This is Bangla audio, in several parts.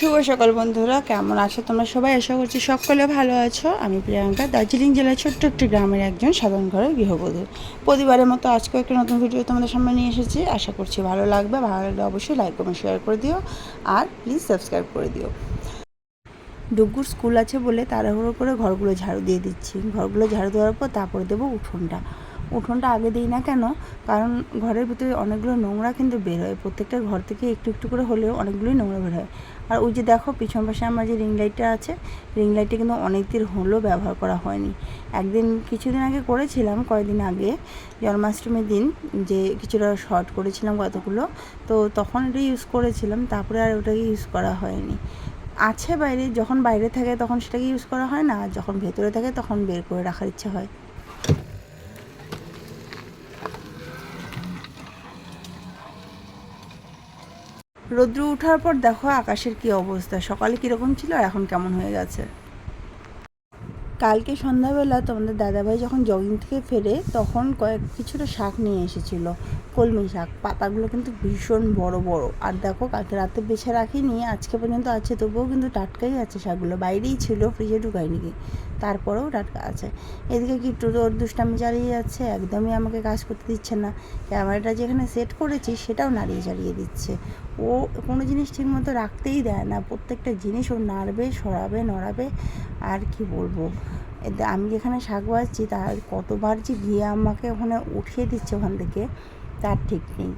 শুভ সকাল বন্ধুরা, কেমন আছো তোমরা সবাই? আশা করছি সকলে ভালো আছো। আমি প্রিয়াঙ্কা, দার্জিলিং জেলার ছোট্ট একটি গ্রামের একজন সাধারণ ঘরের গৃহবধূ। প্রতিবারের মতো আজকে একটা নতুন ভিডিও তোমাদের সামনে নিয়ে এসেছি। আশা করছি ভালো লাগবে। ভালো লাগলে অবশ্যই লাইক কমেন্ট শেয়ার করে দিও আর প্লিজ সাবস্ক্রাইব করে দিও। ডুগুর স্কুল আছে বলে তাড়াহুড়ো করে ঘরগুলো ঝাড়ু দিয়ে দিচ্ছি। ঘরগুলো ঝাড়ু দেওয়ার পর তারপরে দেবো উঠোনটা। উঠোনটা আগে দিই না কেন? কারণ ঘরের ভিতরে অনেকগুলো নোংরা কিন্তু বের হয়। প্রত্যেকটা ঘর থেকে একটু একটু করে হলেও অনেকগুলোই নোংরা বের হয়। আর ওই যে দেখো, পিছন পাশে আমার যে রিং লাইটটা আছে রিং লাইটটা কিন্তু অনেক দিন হলো ব্যবহার করা হয়নি। একদিন, কিছুদিন আগে করেছিলাম, কয়েকদিন আগে, জন্মাষ্টমীর দিন, যে কিছুটা শর্ট করেছিলাম কতগুলো, তো তখন এটা ইউজ করেছিলাম, তারপরে আর ওটাকে ইউজ করা হয়নি। আছে বাইরে, যখন বাইরে থাকে তখন সেটাকে ইউজ করা হয় না যখন ভেতরে থাকে তখন বের করে রাখার ইচ্ছা হয়। রৌদ্র ওঠার পর দেখো আকাশের কি অবস্থা। সকালে কীরকম ছিল, এখন কেমন হয়ে গেছে? কালকে সন্ধ্যাবেলা তোমাদের দাদাভাই যখন জগিং থেকে ফেরে, তখন কয়েক, কিছুটা শাক নিয়ে এসেছিল। কলমি শাক। পাতাগুলো কিন্তু ভীষণ বড় বড়। আর দেখো, কালকে রাতে বেছে রাখিনি, আজকে পর্যন্ত আছে, তবুও কিন্তু টাটকাই আছে শাকগুলো। বাইরেই ছিল ফ্রিজে ঢুকায়নি তারপরেও টাটকা আছে। এদিকে কি ওর দুষ্টামি চালিয়ে যাচ্ছে, একদমই আমাকে কাজ করতে দিচ্ছে না। ক্যামেরাটা যেখানে সেট করেছি সেটাও নাড়িয়ে চালিয়ে দিচ্ছে। ও কোনো জিনিস ঠিকমতো রাখতেই দেয় না, প্রত্যেকটা জিনিস ও নাড়বে, সরাবে, নড়াবে, আর কি বলব। আমি যেখানে শাক বাজছি তার কতবার যে গিয়ে আমাকে ওখানে উঠিয়ে দিচ্ছে ওখান থেকে, তার ঠিক নেই।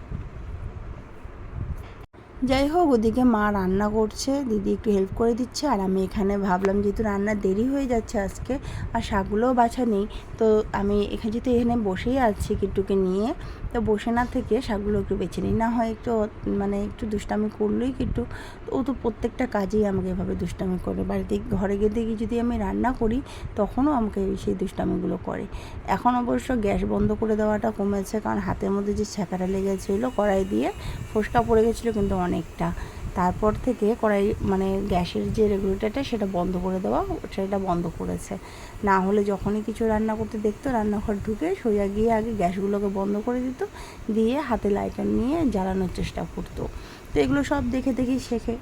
যাই হোক, ওদিকে মা রান্না করছে, দিদি একটু হেল্প করে দিচ্ছে, আর আমি এখানে ভাবলাম যেহেতু রান্না দেরি হয়ে যাচ্ছে আজকে, আর শাকগুলোও বাছা নেই, তো আমি এখানে যেহেতু এখানে বসেই আছি, কিট্টুকে নিয়ে তো বসে না থেকে শাকগুলো একটু বেছে নিই। না হয় একটু মানে একটু দুষ্টামি করলেই একটু ও তো প্রত্যেকটা কাজেই আমাকে এভাবে দুষ্টামি করে। বাড়িতে ঘরে গিয়ে দেখি যদি আমি রান্না করি, তখনও আমাকে সেই দুষ্টামিগুলো করে। এখন অবশ্য গ্যাস বন্ধ করে দেওয়াটা কমেছে, কারণ হাতের মধ্যে যে ছ্যাঁকাটা লেগেছিলো কড়াই দিয়ে, ফোসকা পড়ে গেছিল কিন্তু অনেকটা। তারপর থেকে কড়াই মানে গ্যাসের যে রেগুলেটারটা সেটা বন্ধ করে দেওয়া, সেটা বন্ধ করেছে। না হলে যখনই কিছু রান্না করতে দেখতো, রান্নাঘর ঢুকে সোজা গিয়ে আগে গ্যাসগুলোকে বন্ধ করে দিত, দিয়ে হাতে লাইটার নিয়ে জ্বালানোর চেষ্টা করতো। তো এগুলো সব দেখে দেখেই শেখে।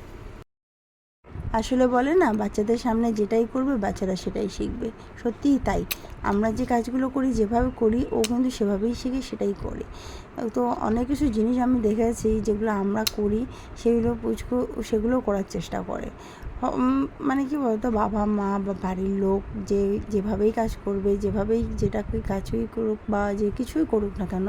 আসলে বলে না, বাচ্চাদের সামনে যেটাই করবে বাচ্চারা সেটাই শিখবে। সত্যিই তাই। আমরা যে কাজগুলো করি, যেভাবে করি, ও কিন্তু সেভাবেই শিখে সেটাই করে। তো অনেক কিছু জিনিস আমি দেখেছি যেগুলো আমরা করি, সেগুলো পুচকু সেগুলো করার চেষ্টা করে। মানে কি বলতো, বাবা মা বা বাড়ির লোক যে, যেভাবেই কাজ করবে, যেভাবেই যেটাকে কাজই করুক বা যে কিছুই করুক না কেন,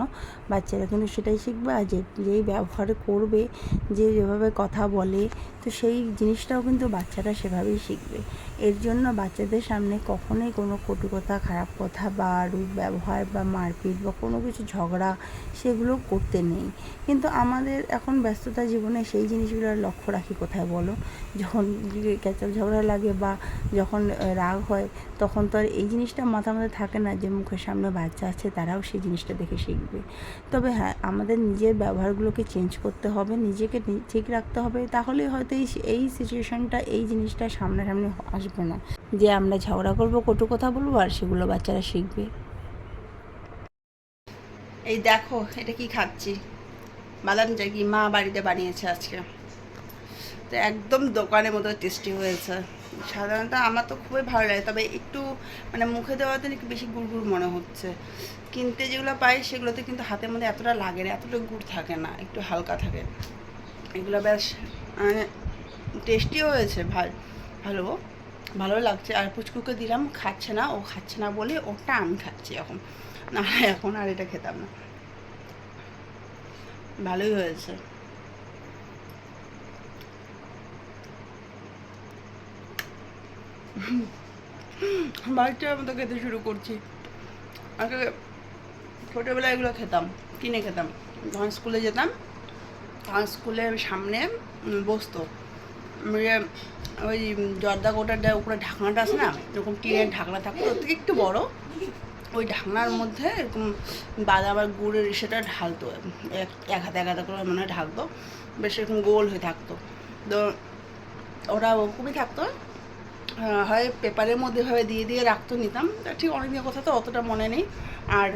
বাচ্চারা কিন্তু সেটাই শিখবে আর যে, যেই ব্যবহার করবে, যে যেভাবে কথা বলে, তো সেই জিনিসটাও কিন্তু বাচ্চারা সেভাবেই শিখবে। এর জন্য বাচ্চাদের সামনে কখনোই কোনো কটু কথা, খারাপ কথা বা রূপ ব্যবহার বা মারপিট বা কোনো কিছু ঝগড়া সেগুলো করতে নেই। কিন্তু আমাদের এখন ব্যস্ততা জীবনে সেই জিনিসগুলোর লক্ষ্য রাখি কোথায় বলো? যখন ক্যাচাল ঝগড়া লাগে বা যখন রাগ হয়, তখন তো আর এই জিনিসটা মাথার মধ্যে থাকে না যে মুখের সামনে বাচ্চা আছে তারাও সেই জিনিসটা দেখে শিখবে। তবে হ্যাঁ আমাদের নিজের ব্যবহারগুলোকে চেঞ্জ করতে হবে, নিজেকে ঠিক রাখতে হবে, তাহলেই হয়তো এই এই সিচুয়েশনটা এই জিনিসটা সামনাসামনি আসবে। না। যে আমরা ঝগড়া করব, কটু কথা বলব, আর সেগুলো বাচ্চারা শিখবে। এই দেখো, এটা কি খাচ্ছি? বাদাম কি মা বাড়িতে বানিয়েছে আজকে। তো একদম দোকানের মতো টেস্টি হয়েছে। সাধারণত আমার তো খুবই ভালো লাগে, তবে একটু মানে মুখে দেওয়াতে একটু বেশি গুড় মনে হচ্ছে। কিনতে যেগুলো পাই, সেগুলোতে কিন্তু হাতের মধ্যে এতটা লাগে না, এতটা গুড় থাকে না, একটু হালকা থাকে। এগুলো বেশ মানে টেস্টিও হয়েছে, ভালো ভালো। ভালো লাগছে। আর পুচকুকে দিলাম, খাচ্ছে না, ও খাচ্ছে না বলে ওটা আমি খাচ্ছি এখন। না, এখন আর এটা খেতাম না। ভালোই হয়েছে। বাড়িটার মতো খেতে শুরু করছি। আগে ছোটোবেলায় এগুলো খেতাম, কিনে খেতাম। যখন স্কুলে যেতাম, তখন স্কুলের সামনে বসতো। ওই জর্দা কোটার উপরে ঢাকনাটা আছে না, এরকম টিনের ঢাকনা থাকতো, ওর থেকে একটু বড়। ওই ঢাকনার মধ্যে এরকম বাদাম আর গুড়ের সেটা ঢালতো, এক হাতে এক হাতে করে মনে হয় ঢাকতো বেশ এরকম গোল হয়ে থাকতো। তো ওরা খুবই থাকতো। হয় পেপারের মধ্যে ভাবে দিয়ে দিয়ে রাখতো নিতাম ঠিক অনেক দিনের কথা তো, অতটা মনে নেই। আর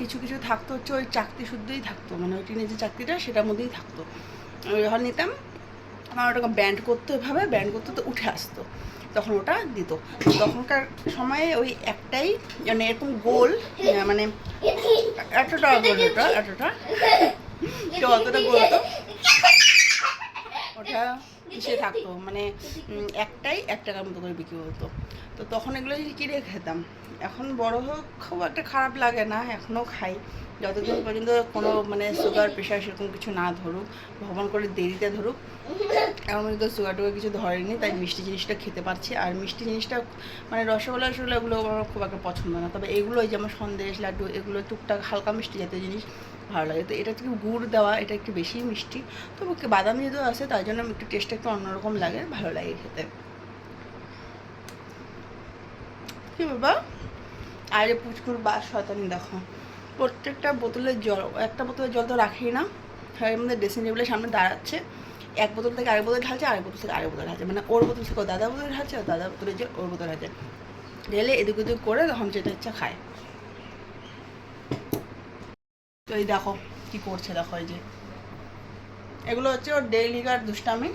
কিছু কিছু থাকতো হচ্ছে ওই চাকতি শুদ্ধই থাকতো মানে ওই টিনের যে চাকতিটা সেটার মধ্যেই থাকতো। যখন নিতাম। আমার ওটাকে ব্যান্ড করতো এভাবে ব্যান্ড করতে তো উঠে আসতো। তখন ওটা দিত। তখনকার সময়ে ওই একটাই মানে এরকম গোল মানে এতটা গোল ওটা, এতটা। তো অতটা গোল হতো। ওটা কিসে থাকতো। মানে একটাই এক টাকার মতো করে বিক্রি হতো। তো তখন এগুলো কিনে খেতাম? এখন বড় হোক, খুব একটা খারাপ লাগে না, এখনও খাই। যতদিন পর্যন্ত কোনো মানে সুগার প্রেশার সেরকম কিছু না ধরুক, ভ্রমণ করে দেরিতে ধরুক, এখন পর্যন্ত সুগার টুগার কিছু ধরেনি, তাই মিষ্টি জিনিসটা খেতে পারছি। আর মিষ্টি জিনিসটা মানে রসগোল্লা রসগোল্লা এগুলো আমার খুব একটা পছন্দ না। তবে এগুলো যেমন সন্দেশ, লাড্ডু, এগুলো টুকটাক হালকা মিষ্টি জাতীয় জিনিস ভালো লাগে। তো এটা একটু গুড় দেওয়া, এটা একটু বেশি মিষ্টি। তবু কি বাদাম যেহেতু আছে তাই জন্য একটু টেস্টটা একটু অন্যরকম লাগে, ভালো লাগে খেতে। কি বাবা? আরে পুচকুর বা শয়তানি দেখো। প্রত্যেকটা বোতলের জল, একটা বোতলের জল তো রাখি না। এর মধ্যে ড্রেসিং টেবিলের সামনে দাঁড়াচ্ছে। এক বোতল থেকে আরেক বোতল ঢালছে, আরেক বোতল থেকে আরেক বোতল ঢালছে। মানে ওর বোতল থেকে দাদা বোতল ঢালছে আর দাদা বোতলে যে ওর বোতল ঢালছে। ঢেলে এদিক ওদিক করে তখন যেটা ইচ্ছা খায়। তো এই দেখো কি করছে, দেখো এই যে। এগুলো হচ্ছে ওর ডেইলিকার দুষ্টামি।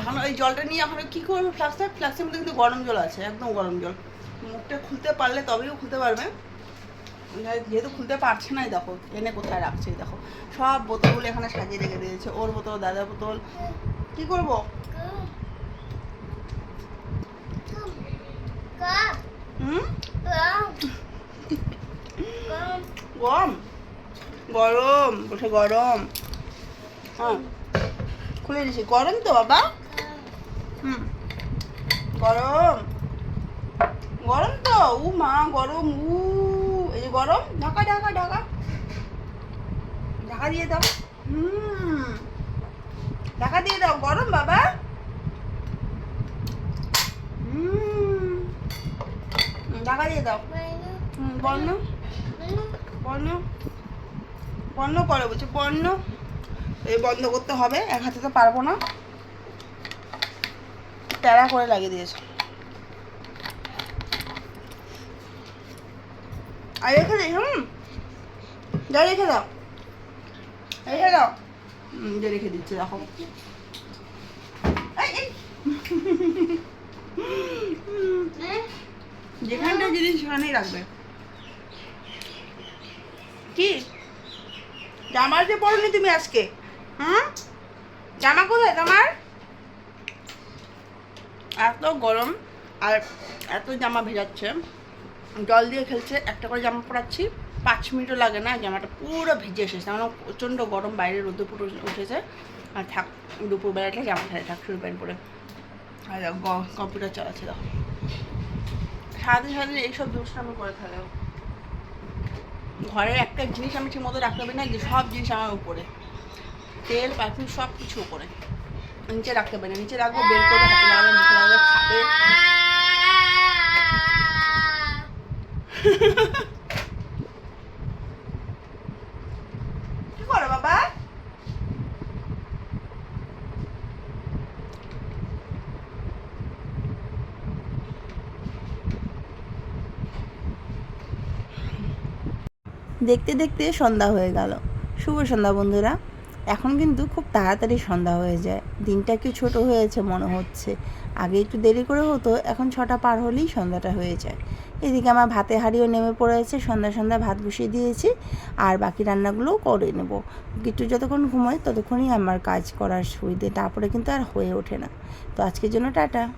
এখন ওই জলটা নিয়ে এখন কি করবে, ফ্লাক্সটা? ফ্লাক্সের মধ্যে কিন্তু গরম জল আছে, একদম গরম জল। মুখটা খুলতে পারলে তবেই খুলতে পারবে। যেহেতু খুলতে পারছে না এই দেখো, এনে কোথায় রাখছে দেখো। সব বোতলগুলো এখানে সাজিয়ে রেখে দিয়েছে, ওর বোতল, দাদার বোতল। কি করব? গরম। গরম, বসে গরম। হ্যাঁ। খুলে দিছি গরম তো, বাবা। হুম। গরম। গরম তো উ মা গরম উ এই গরম, ঢাকা ঢাকা ঢাকা। ঢাকা দিয়ে দাও। হুম। ঢাকা দিয়ে দাও। গরম, বাবা। ঢাকা দিয়ে দাও। হুম, বর্ণ। বর্ণ। বন্ধ করে, বলছে বন্ধ এই বন্ধ করতে হবে, এক হাতে তো পারব না। ট্যাড়া করে লাগিয়ে দিয়েছে। আর দিই হুম। যা রেখে দাও। রেখে দাও। যে রেখে দিচ্ছে দেখো। এই। যেখানটা জিনিস সেখানেই রাখবে। কি? জামা যে পরনি তুমি আজকে হুম? জামা কোথায় তোমার? এত গরম আর এত জামা ভেজাচ্ছে। জল দিয়ে খেলছে, একটা করে জামা পরাচ্ছি। পাঁচ মিনিটও লাগে না, জামাটা পুরো ভিজে এসেছে। আমার প্রচণ্ড গরম, বাইরে রোদে পুরো উঠেছে। আর থাক, দুপুরবেলাটা জামা খেলে থাক, শুরু প্যান্ট পরে। আর কম্পিউটার চালাচ্ছে, দেখো। সারাদিন সারাদিন এইসব দুষ্টামি করে থাকে ঘরের একটা জিনিস আমি ঠিক মতো রাখতে পারি না, যে সব জিনিস আমার উপরে। তেল, পারফিউম সব কিছু উপরে। নিচে রাখতে পারি না। নিচে রাখব, বের করবে হাতে লাগাবে মুখে লাগাবে খাবে দেখতে দেখতে সন্ধ্যা হয়ে গেল। শুভ সন্ধ্যা বন্ধুরা। এখন কিন্তু খুব তাড়াতাড়ি সন্ধ্যা হয়ে যায়। দিনটা একটু ছোট হয়েছে মনে হচ্ছে। আগে একটু দেরি করে হতো, এখন ছটা পার হলেই সন্ধ্যাটা হয়ে যায়। এদিকে আমার ভাতে হাঁড়িও নেমে পড়েছে, সন্ধ্যা সন্ধ্যা ভাত বসিয়ে দিয়েছি আর বাকি রান্নাগুলোও করে নেব। একটু যতক্ষণ ঘুমোয় ততক্ষণই আমার কাজ করার সুবিধে, তারপরে কিন্তু আর হয়ে ওঠে না। তো আজকের জন্য টাটা।